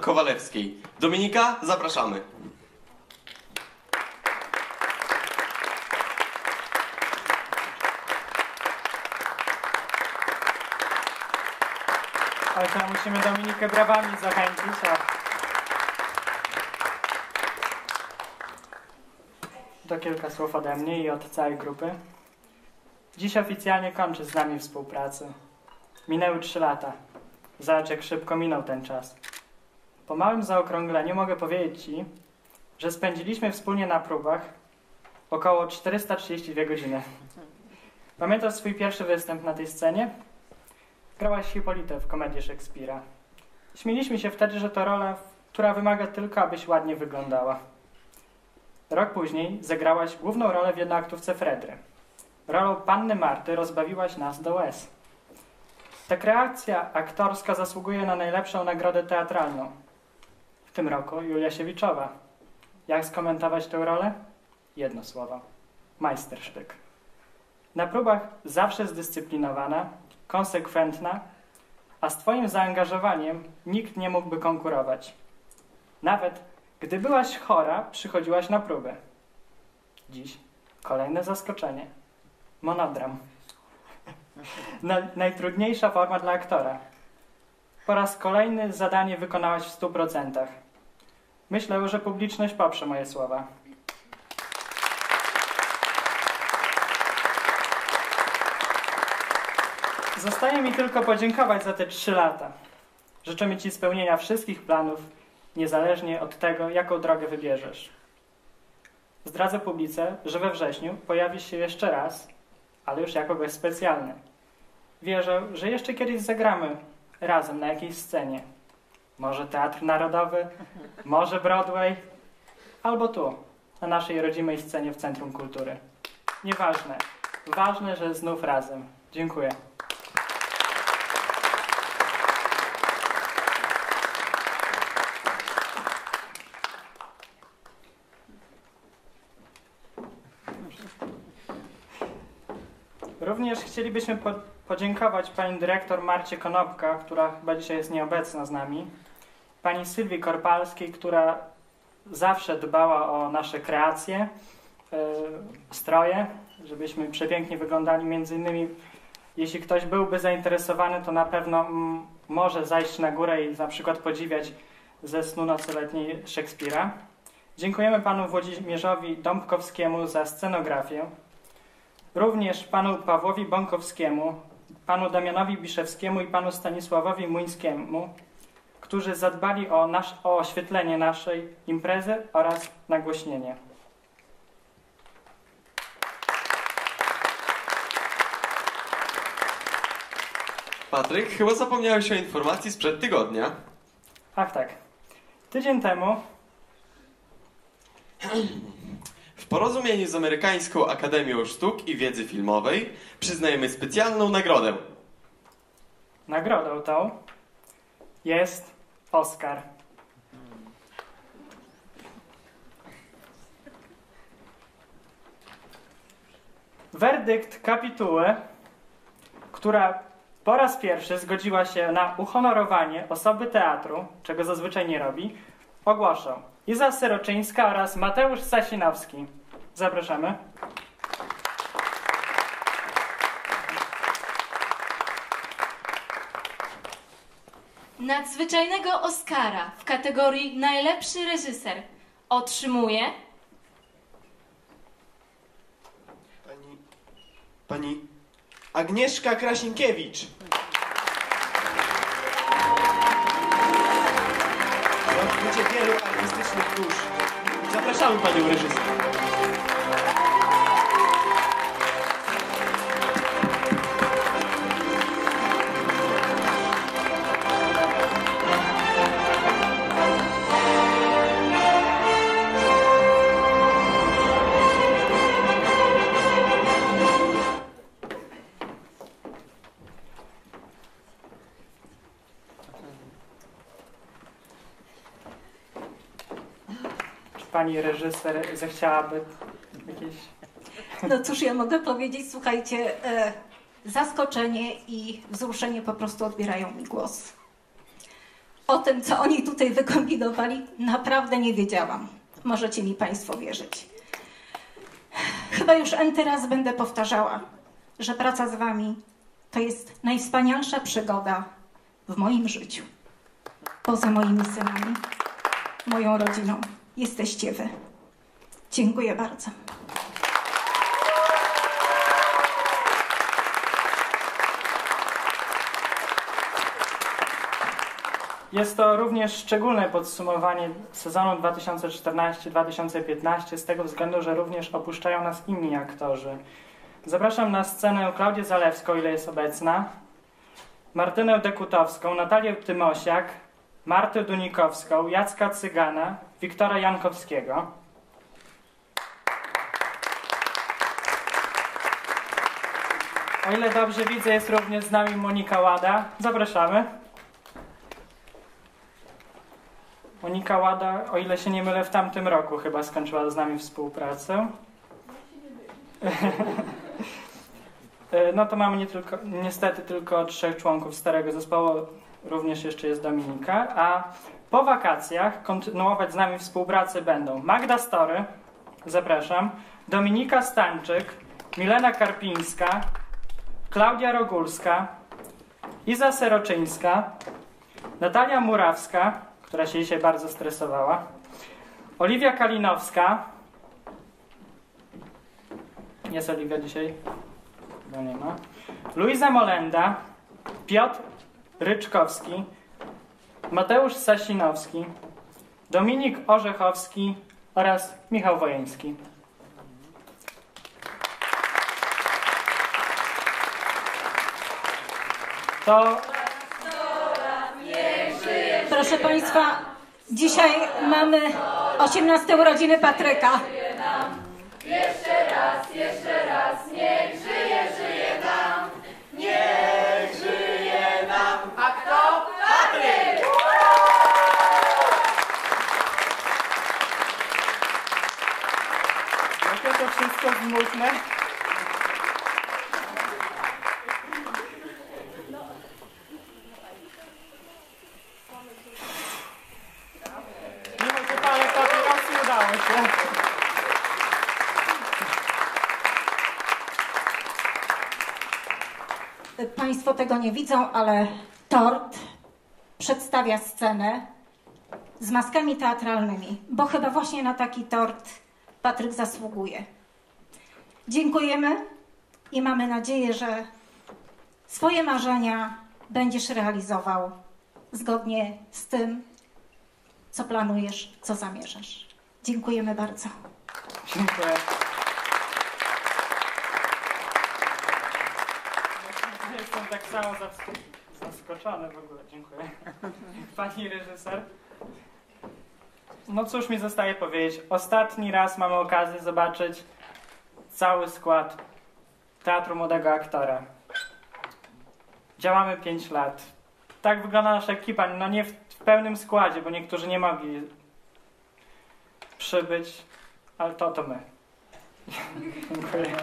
Kowalewskiej. Dominika, zapraszamy. Ale to musimy Dominikę brawami zachęcić. To kilka słów ode mnie i od całej grupy. Dziś oficjalnie kończy z nami współpracę. Minęły trzy lata. Zobacz, jak szybko minął ten czas. Po małym zaokrągleniu mogę powiedzieć Ci, że spędziliśmy wspólnie na próbach około 432 godziny. Pamiętasz swój pierwszy występ na tej scenie? Grałaś Hipolitę w komedii Szekspira. Śmieliśmy się wtedy, że to rola, która wymaga tylko, abyś ładnie wyglądała. Rok później zagrałaś główną rolę w jednoaktówce Fredry. Rolą panny Marty rozbawiłaś nas do łez. Ta kreacja aktorska zasługuje na najlepszą nagrodę teatralną. W tym roku Julia Siewiczowa. Jak skomentować tę rolę? Jedno słowo. Majstersztyk. Na próbach zawsze zdyscyplinowana, konsekwentna, a z Twoim zaangażowaniem nikt nie mógłby konkurować. Nawet gdy byłaś chora, przychodziłaś na próbę. Dziś kolejne zaskoczenie. Monodram. Na, najtrudniejsza forma dla aktora. Po raz kolejny zadanie wykonałaś w stu procentach. Myślę, że publiczność poprze moje słowa. Zostaje mi tylko podziękować za te trzy lata. Życzymy Ci spełnienia wszystkich planów, niezależnie od tego, jaką drogę wybierzesz. Zdradzę publice, że we wrześniu pojawisz się jeszcze raz, ale już jako gość specjalny. Wierzę, że jeszcze kiedyś zagramy razem na jakiejś scenie. Może Teatr Narodowy, może Broadway, albo tu, na naszej rodzimej scenie w Centrum Kultury. Nieważne. Ważne, że znów razem. Dziękuję. Również chcielibyśmy po podziękować pani dyrektor Marcie Konopka, która chyba dzisiaj jest nieobecna z nami, pani Sylwii Korpalskiej, która zawsze dbała o nasze kreacje, yy, stroje, żebyśmy przepięknie wyglądali. Między innymi, jeśli ktoś byłby zainteresowany, to na pewno może zajść na górę i na przykład podziwiać ze snu nocoletniej Szekspira. Dziękujemy panu Włodzimierzowi Dąbkowskiemu za scenografię. Również panu Pawłowi Bąkowskiemu, panu Damianowi Biszewskiemu i panu Stanisławowi Muńskiemu, którzy zadbali o, nasz, o oświetlenie naszej imprezy oraz nagłośnienie. Patryk, chyba zapomniałeś o informacji sprzed tygodnia. Ach tak. Tydzień temu W porozumieniu z Amerykańską Akademią Sztuk i Wiedzy Filmowej przyznajemy specjalną nagrodę. nagrodą tą jest Oscar. Werdykt kapituły, która po raz pierwszy zgodziła się na uhonorowanie osoby teatru, czego zazwyczaj nie robi, ogłaszał Iza Seroczyńska oraz Mateusz Sasinowski. Zapraszamy. Nadzwyczajnego Oscara w kategorii Najlepszy reżyser otrzymuje Pani, pani Agnieszka Krasinkiewicz. Dusz. Zapraszamy panią reżyser. Pani reżyser zechciałaby jakieś... No cóż ja mogę powiedzieć, słuchajcie, e, zaskoczenie i wzruszenie po prostu odbierają mi głos. o tym, co oni tutaj wykombinowali, naprawdę nie wiedziałam. Możecie mi Państwo wierzyć. Chyba już enty raz będę powtarzała, że praca z Wami to jest najwspanialsza przygoda w moim życiu. Poza moimi synami, moją rodziną, jesteście Wy. Dziękuję bardzo. Jest to również szczególne podsumowanie sezonu 2014-2015 z tego względu, że również opuszczają nas inni aktorzy. Zapraszam na scenę Klaudię Zalewską, ile jest obecna, Martynę Dekutowską, Natalię Tymosiak, Martę Dunikowską, Jacka Cygana, Wiktora Jankowskiego. O ile dobrze widzę, jest również z nami Monika Łada. Zapraszamy. Monika Łada, o ile się nie mylę, w tamtym roku chyba skończyła z nami współpracę. E, No to mamy nie tylko, niestety tylko trzech członków starego zespołu, również jeszcze jest Dominika, a po wakacjach kontynuować z nami współpracę będą Magda Story, zapraszam, Dominika Stańczyk, Milena Karpińska, Klaudia Rogulska, Iza Seroczyńska, Natalia Murawska, która się dzisiaj bardzo stresowała, Oliwia Kalinowska, jest Oliwia dzisiaj? Chyba nie ma. Luiza Molenda, Piotr Ryczkowski, Mateusz Sasinowski, Dominik Orzechowski oraz Michał Wojeński. To Proszę Państwa, dzisiaj mamy 18 urodziny Patryka. Państwo tego nie widzą, ale tort przedstawia scenę z maskami teatralnymi, bo chyba właśnie na taki tort Patryk zasługuje. Dziękujemy i mamy nadzieję, że swoje marzenia będziesz realizował zgodnie z tym, co planujesz, co zamierzasz. Dziękujemy bardzo. Dziękuję. Jestem tak samo zask- zaskoczony w ogóle. Dziękuję. Pani reżyser. No cóż mi zostaje powiedzieć. Ostatni raz mamy okazję zobaczyć cały skład Teatru Młodego Aktora. Działamy 5 lat. Tak wygląda nasza ekipa. No nie w pełnym składzie, bo niektórzy nie mogli przybyć, ale to to my. Dziękuję.